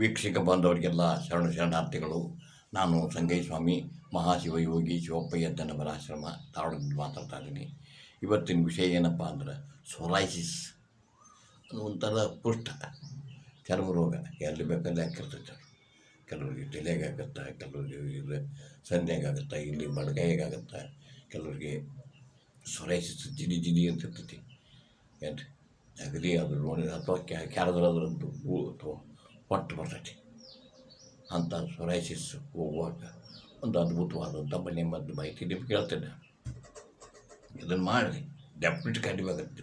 ವೀಕ್ಷಕ ಬಂದವರಿಗೆಲ್ಲ ಶರಣ ಶರಣಾರ್ಥಿಗಳು, ನಾನು ಸಂಗಯ್ಯಸ್ವಾಮಿ ಮಹಾಶಿವಯೋಗಿ ಶಿವಪ್ಪಯ್ಯ ಆಶ್ರಮ ತಾಳದಿಂದ ಮಾತಾಡ್ತಾ ಇದ್ದೀನಿ. ಇವತ್ತಿನ ವಿಷಯ ಏನಪ್ಪ ಅಂದ್ರೆ ಸೊರೈಸಿಸ್ ಅದು ಒಂಥರ ಪುಷ್ಟ ಚರ್ಮ ರೋಗ. ಎಲ್ಲಿ ಬೇಕಲ್ಲಿ ಹಾಕಿರ್ತೈತೆ. ಕೆಲವರಿಗೆ ತಲೆಗೆ ಆಗುತ್ತೆ, ಕೆಲವರಿಗೆ ಆಗುತ್ತೆ, ಇಲ್ಲಿ ಬಡಗೈಗೆ ಆಗುತ್ತೆ, ಕೆಲವರಿಗೆ ಸೊರೈಸಿಸ್ ಜಿಡಿ ಜಿಡಿ ಅಂತ ಇರ್ತೈತಿ. ಏನು ಅಗದಿ ಅದು ನೋಡಿದ್ರೆ ಅಥವಾ ಕ್ಯಾರದ್ರಾದ್ರಂತೂ ಅಥವಾ ಹೊಟ್ಟು ಬರ್ತೈತಿ. ಅಂಥ ಸೊರೈಸಿಸ್ ಹೋಗುವಾಗ ಒಂದು ಅದ್ಭುತವಾದಂಥ ಮನೆ ಮದ್ದು ಮಾಹಿತಿ ನಿಮ್ಗೆ ಹೇಳ್ತೇನೆ ಇದನ್ನು ಮಾಡಿರಿ ಡೆಫಿನೆಟ್ ಕಡಿಮೆ ಆಗುತ್ತೆ.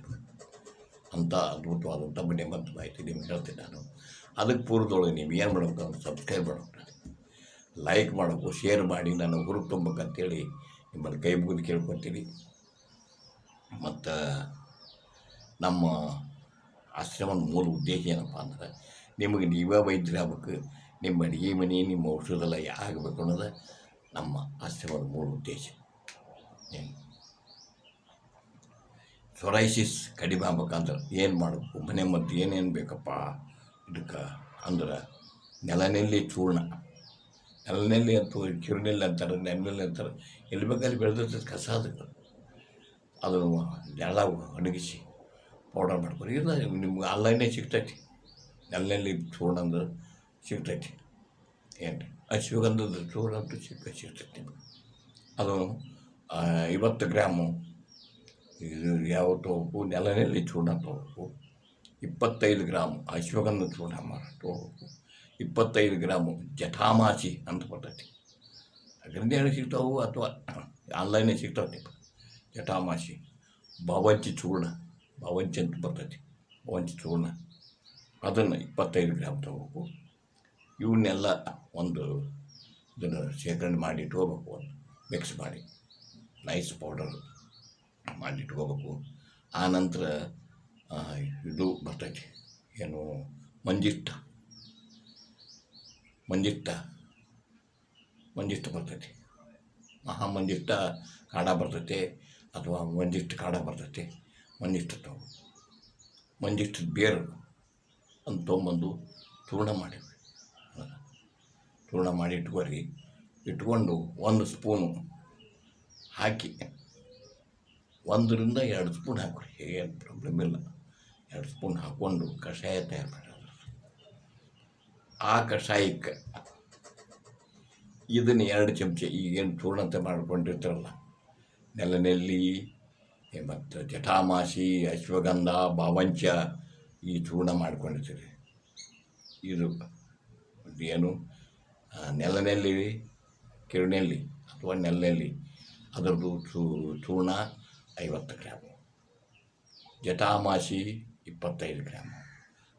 ಅಂಥ ಅದ್ಭುತವಾದಂಥ ಮನೆ ಮದ್ದು ಮಾಹಿತಿ ನಿಮ್ಗೆ ಹೇಳ್ತೇನೆ ನಾನು. ಅದಕ್ಕೆ ಪೂರ್ವದೊಳಗೆ ನೀವು ಏನು ಮಾಡಬೇಕು ಅಂತ ಸಬ್ಸ್ಕ್ರೈಬ್ ಮಾಡಬೇಕು ಲೈಕ್ ಮಾಡಬೇಕು ಶೇರ್ ಮಾಡಿ ನಾನು ಹುರುಪು ತುಂಬಬೇಕಂತೇಳಿ ನಿಮ್ಮಲ್ಲಿ ಕೈ ಮುಗಿದು ಕೇಳ್ಕೊತೀನಿ. ಮತ್ತು ನಮ್ಮ ಆಶ್ರಮದ ಮೂಲ ಉದ್ದೇಶ ಏನಪ್ಪ ಅಂದ್ರೆ ನಿಮಗೆ ನೀವೇ ವೈದ್ಯರಾಗಬೇಕು ನಿಮ್ಮ ಅಡುಗೆ ಮನೆ, ನಿಮ್ಮ ಔಷಧೆಲ್ಲ ಆಗಬೇಕು ಅನ್ನೋದು ನಮ್ಮ ಆಶ್ರಮದ ಮೂಲ ಉದ್ದೇಶ. ಸೊರೈಸಿಸ್ ಕಡಿಮೆ ಆಗ್ಬೇಕಂದ್ರೆ ಏನು ಮಾಡಬೇಕು? ಮನೆ ಮದ್ದು ಏನೇನು ಬೇಕಪ್ಪ? ಇದಕ್ಕೆ ಅಂದ್ರೆ ನೆಲನೆಲ್ಲಿ ಚೂರ್ಣ. ನೆಲನೆಲ್ಲಿ ಅಂತ ಕಿರುನೆಲ್ಲಿ ಅಂತಾರೆ, ನೆಲನೆಲ್ಲಿ ಅಂತಾರೆ. ಎಲ್ಲಿ ಬೇಕಾದ್ರೆ ಬೆಳೆದಿರ್ತದೆ ಕಸ ಅದು. ಅದನ್ನು ನೆಲ ಒಣಗಿಸಿ ಪೌಡರ್ ಮಾಡ್ಕೊರಿ ಇಲ್ಲ, ನಿಮ್ಗೆ ಆನ್ಲೈನೇ ಸಿಗ್ತೈತಿ. ಚೂರ್ಣ ಅಂದ್ರೆ ಸಿಗ್ತೈತಿ. ಏನು ಅಶ್ವಗಂಧದ ಚೂರ್ಣ ಸಿಗ್ತ ಸಿಕ್ಕ ಸಿಗ್ತೈತಿ. ಅದು ಆ, ಐವತ್ತು ಗ್ರಾಮು. ಇದು ಯಾವ ತೊಗೋಬೇಕು ನೆಲನೆಲ್ಲಿ ಚೂರ್ಣ ತೊಗೋಬೇಕು ಇಪ್ಪತ್ತೈದು ಗ್ರಾಮು ಅಶ್ವಗಂಧ ಚೂರ್ಣ ತೊಗೋಬೇಕು ಇಪ್ಪತ್ತೈದು ಗ್ರಾಮು ಜಠಾಮಾಸಿ ಅಂತ ಬರ್ತೈತಿ. ಅದರಿಂದ ಹೇಳಿ ಸಿಗ್ತಾವು? ಅಥವಾ ಆನ್ಲೈನೇ ಸಿಗ್ತಾವೆ ಜಠಾಮಾಸಿ ಬಾವಂಚಿ ಚೂರ್ಣ ಬಾವಂಚಿ ಅಂತ ಬರ್ತೈತಿ. ಬಾವಂಚಿ ಚೂರ್ಣ. ಅದನ್ನು ಇಪ್ಪತ್ತೈದು ಗ್ರಾಮ್ ತಗೋಬೇಕು. ಇವನ್ನೆಲ್ಲ ಒಂದು ಇದನ್ನು ಶೇಖರಣೆ ಮಾಡಿ ಇಟ್ಕೋಬೇಕು ಒಂದು ಮಿಕ್ಸ್ ಮಾಡಿ. ನೈಸ್ ಪೌಡರ್ ಮಾಡಿ ಇಟ್ಕೋಬೇಕು. ಆನಂತರ ಇದು ಬರ್ತೈತಿ. ಏನು ಮಂಜಿಷ್ಟ ಮಂಜಿಷ್ಟ ಮಂಜಿಷ್ಟ ಬರ್ತೈತಿ. ಮಹಾ ಮಂಜಿಷ್ಟ ಕಾಡ ಬರ್ತೈತಿ ಅಥವಾ ಮಂಜಿಷ್ಟ ಕಾಡ ಬರ್ತೈತಿ. ಮಂಜಿಷ್ಟ ತಗೋ. ಮಂಜಿಷ್ಟದ ಬೇರು. ಅಂತ ತೊಗೊಂಬಂದು ಚೂರ್ಣ ಮಾಡಿ ಚೂರ್ಣ ಮಾಡಿ ಇಟ್ಕೊರಿ. ಇಟ್ಕೊಂಡು ಒಂದು ಸ್ಪೂನು ಹಾಕಿ, ಒಂದರಿಂದ ಎರಡು ಸ್ಪೂನ್ ಹಾಕ್ರಿ, ಏನು ಪ್ರಾಬ್ಲಮ್ ಇಲ್ಲ. ಎರಡು ಸ್ಪೂನ್ ಹಾಕ್ಕೊಂಡು ಕಷಾಯ ತಯಾರು ಮಾಡಿ ಆ ಕಷಾಯಕ್ಕೆ ಇದನ್ನು ಎರಡು ಚಮಚ, ಈಗೇನು ಅಂತ ಮಾಡ್ಕೊಂಡಿರ್ತಾರಲ್ಲ, ನೆಲನೆಲ್ಲಿ, ಮತ್ತು ಜಠಾಮಾಸಿ, ಅಶ್ವಗಂಧ ಬಾವಂಚ ಈ ಚೂರ್ಣ ಮಾಡ್ಕೊಂಡಿರ್ತೀರಿ ಇದು ಏನು ನೆಲನೆಲ್ಲಿ ಕಿರಣೆಲ್ಲಿ ಅಥವಾ ನೆಲನೆಲ್ಲಿ ಅದರದ್ದು ಚೂ ಚೂರ್ಣ ಐವತ್ತು ಗ್ರಾಮು ಜಟಾಮಾಸಿ ಇಪ್ಪತ್ತೈದು ಗ್ರಾಮು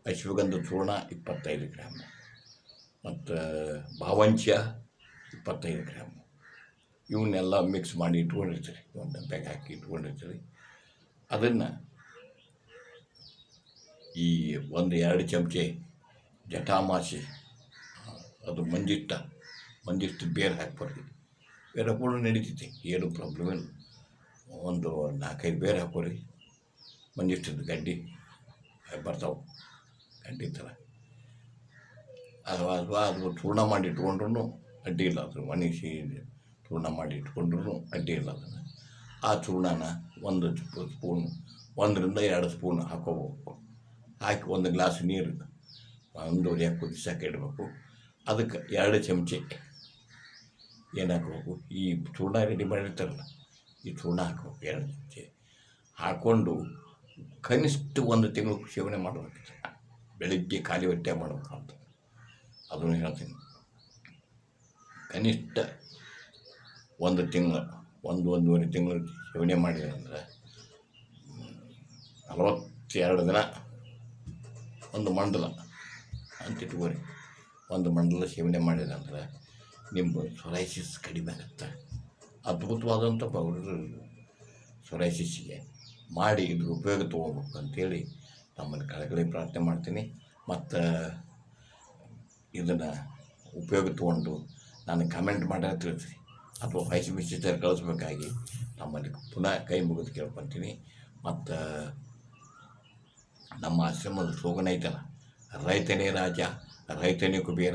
ಅಶ್ವಗಂಧ ಚೂರ್ಣ ಇಪ್ಪತ್ತೈದು ಗ್ರಾಮ್ ಮತ್ತು ಭಾವಂಚ ಇಪ್ಪತ್ತೈದು ಗ್ರಾಮು ಇವನ್ನೆಲ್ಲ ಮಿಕ್ಸ್ ಮಾಡಿ ಇಟ್ಕೊಂಡಿರ್ತೀರಿ. ಒಂದು ಬ್ಯಾಗ್ ಹಾಕಿ ಇಟ್ಕೊಂಡಿರ್ತೀರಿ. ಅದನ್ನು ಈ ಒಂದು ಎರಡು ಚಮಚೆ ಜಟಾಮಾಸಿ, ಅದು ಮಂಜಿಟ್ಟ, ಮಂಜಿಟ್ಟು ಬೇರೆ ಹಾಕ್ಬಾರ್ದು. ಬೇರೆ ಕೂಡ ನಡೀತೈತಿ, ಏನು ಪ್ರಾಬ್ಲಮ್ ಇಲ್ಲ. ಒಂದು ನಾಲ್ಕೈದು ಬೇರೆ ಹಾಕೋರಿ ಮಂಜಿಷ್ಟದ ಗಡ್ಡಿ ಬರ್ತಾವೆ, ಗಡ್ಡಿ ಥರ. ಅಥವಾ ಅಥವಾ ಅದು ಚೂರ್ಣ ಮಾಡಿ ಇಟ್ಕೊಂಡ್ರೂ ಅಡ್ಡಿ ಇಲ್ಲ. ಅದು ಒಣಗಿಸಿ ಚೂರ್ಣ ಮಾಡಿ ಇಟ್ಕೊಂಡ್ರೂ ಅಡ್ಡಿ ಇಲ್ಲ ಅದನ್ನು. ಆ ಚೂರ್ಣನ ಒಂದು ಸ್ಪೂ- ಸ್ಪೂನ್, ಒಂದರಿಂದ ಎರಡು ಸ್ಪೂನ್ ಹಾಕೋಬೇಕು. ಹಾಕಿ ಒಂದು ಗ್ಲಾಸ್ ನೀರು ಒಂದೂವರೆ ಕುದಿಸಕ್ಕೆ ಇಡಬೇಕು? ಅದಕ್ಕೆ ಎರಡು ಚಮಚೆ ಏನು ಹಾಕ್ಬೇಕು ಈ ಚೂರ್ಣ ರೆಡಿ ಮಾಡಿರ್ತಾರಲ್ಲ, ಈ ಚೂರ್ಣ ಹಾಕ್ಬೇಕು, ಎರಡು ಚಮಚೆ ಹಾಕ್ಕೊಂಡು ಕನಿಷ್ಠ ಒಂದು ತಿಂಗಳು ಸೇವನೆ ಮಾಡಬೇಕು ಬೆಳಿಗ್ಗೆ ಖಾಲಿ ಹೊಟ್ಟೆ ಮಾಡಬೇಕು ಅಂತ. ಅದನ್ನು ಹೇಳ್ತೀನಿ. ಕನಿಷ್ಠ ಒಂದು ತಿಂಗಳು, ಒಂದು, ಒಂದೂವರೆ ತಿಂಗಳು ಸೇವನೆ ಮಾಡಿದ್ರೆ ನಲವತ್ತೆರಡು ದಿನ ಒಂದು ಮಂಡಲ ಅಂತ ಇಟ್ಕೊರಿ ಒಂದು ಮಂಡಲ ಸೇವನೆ ಮಾಡಿದೆ ನಿಮ್ಮ ಸೊರೈಸಿಸ್ ಕಡಿಮೆ ಆಗುತ್ತೆ. ಅದ್ಭುತವಾದಂಥ ಪೌಡರ್ ಸೊರೈಸಿಸ್ಗೆ ಮಾಡಿ ಇದ್ರ ಉಪಯೋಗ ತೊಗೋಬೇಕು ಅಂತೇಳಿ ನಮ್ಮಲ್ಲಿ ಕಳಕಳಿ ಪ್ರಾರ್ಥನೆ ಮಾಡ್ತೀನಿ. ಮತ್ತು ಇದನ್ನು ಉಪಯೋಗ ತೊಗೊಂಡು ನಾನು ಕಮೆಂಟ್ ಮಾಡಿ ತಿಳಿಸ್ರಿ. ಅಥವಾ ವಾಯ್ಸ್ ಮೆಸೇಜ್ ಕಳಿಸ್ಬೇಕಾಗಿ ನಮ್ಮಲ್ಲಿ ಪುನಃ ಕೈ ಮುಗಿದು ಕೇಳ್ಕೊತೀನಿ. ಮತ್ತು ನಮ್ಮ ಆಶ್ರಮದ ಸ್ಲೋಗನ್ ಐತಲ್ಲ. ರೈತನೇ ರಾಜ, ರೈತನೇ ಕುಬೇರ,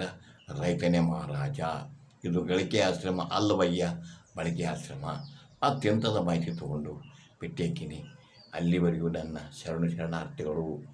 ರೈತನೇ ಮಹಾರಾಜ. ಇದು ಗಳಿಕೆ ಆಶ್ರಮ ಅಲ್ಲವಯ್ಯ ಬಳಕೆ ಆಶ್ರಮ. ಅತ್ಯಂತದ ಮಾಹಿತಿ ತಗೊಂಡು ಬಿಟ್ಟೇಕಿನಿ. ಅಲ್ಲಿವರೆಗೂ ನನ್ನ ಶರಣು ಶರಣಾರ್ಥಿಗಳು